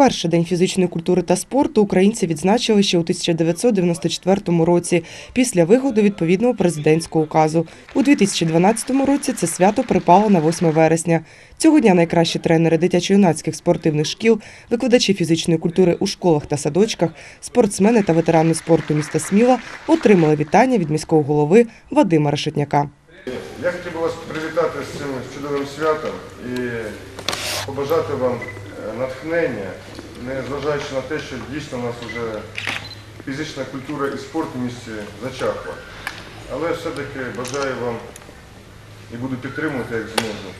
Вперше День фізичної культури та спорту українці відзначили ще у 1994 році після виходу відповідного президентського указу. У 2012 році це свято припало на 8 вересня. Цього дня найкращі тренери дитячо-юнацьких спортивних шкіл, викладачі фізичної культури у школах та садочках, спортсмени та ветерани спорту міста Сміла отримали вітання від міського голови Вадима Решетняка. Я хотів би вас привітати з цим чудовим святом і побажати вам натхнення, незважаючи на те, що дійсно у нас вже фізична культура і спорт в місті зачахла. Але все-таки бажаю вам і буду підтримувати, як зможу.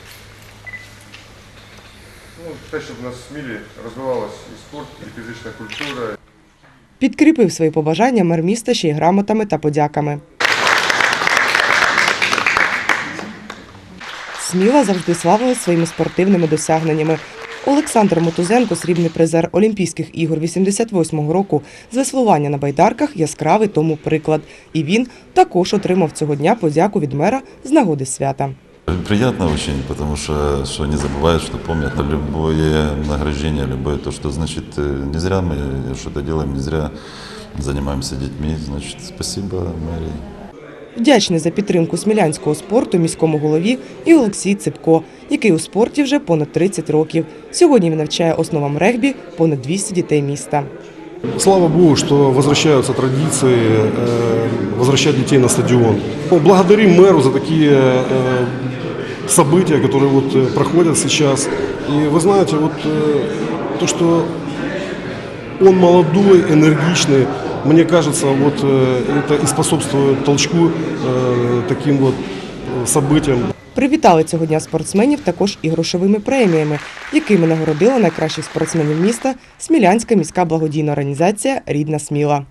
Ну, те, щоб у нас в Смілі розвивалась і спорт, і фізична культура. Підкріпив свої побажання мер міста ще й грамотами та подяками. Сміла завжди славилась своїми спортивними досягненнями. Олександр Мотузенко, срібний призер Олімпійських ігор 88-го року, з веслування на байдарках яскравий тому приклад. І він також отримав цього дня подяку від мера з нагоди свята. Приятно очень, потому что, что они забывают, что помнят а любое награждение, любое то, что значит э, не зря мы что-то делаем, не зря занимаемся детьми, значит спасибо мэрии. Вдячний за підтримку смілянського спорту міському голові і Олексій Ципко, який у спорті вже понад 30 років. Сьогодні він навчає основам регбі понад 200 дітей міста. Слава Богу, что возвращаются традиции э, возвращать детей на стадион. Ну, Благодарим мэру за такие э, события, которые вот э, проходят сейчас. И вы знаете, вот э, то, что он молодой, энергичный, мне кажется, вот э, это и способствует толчку э, таким вот э, событиям. Привітали цього дня спортсменів також і грошовими преміями, якими нагородила найкращих спортсменів міста Смілянська міська благодійна організація Рідна Сміла.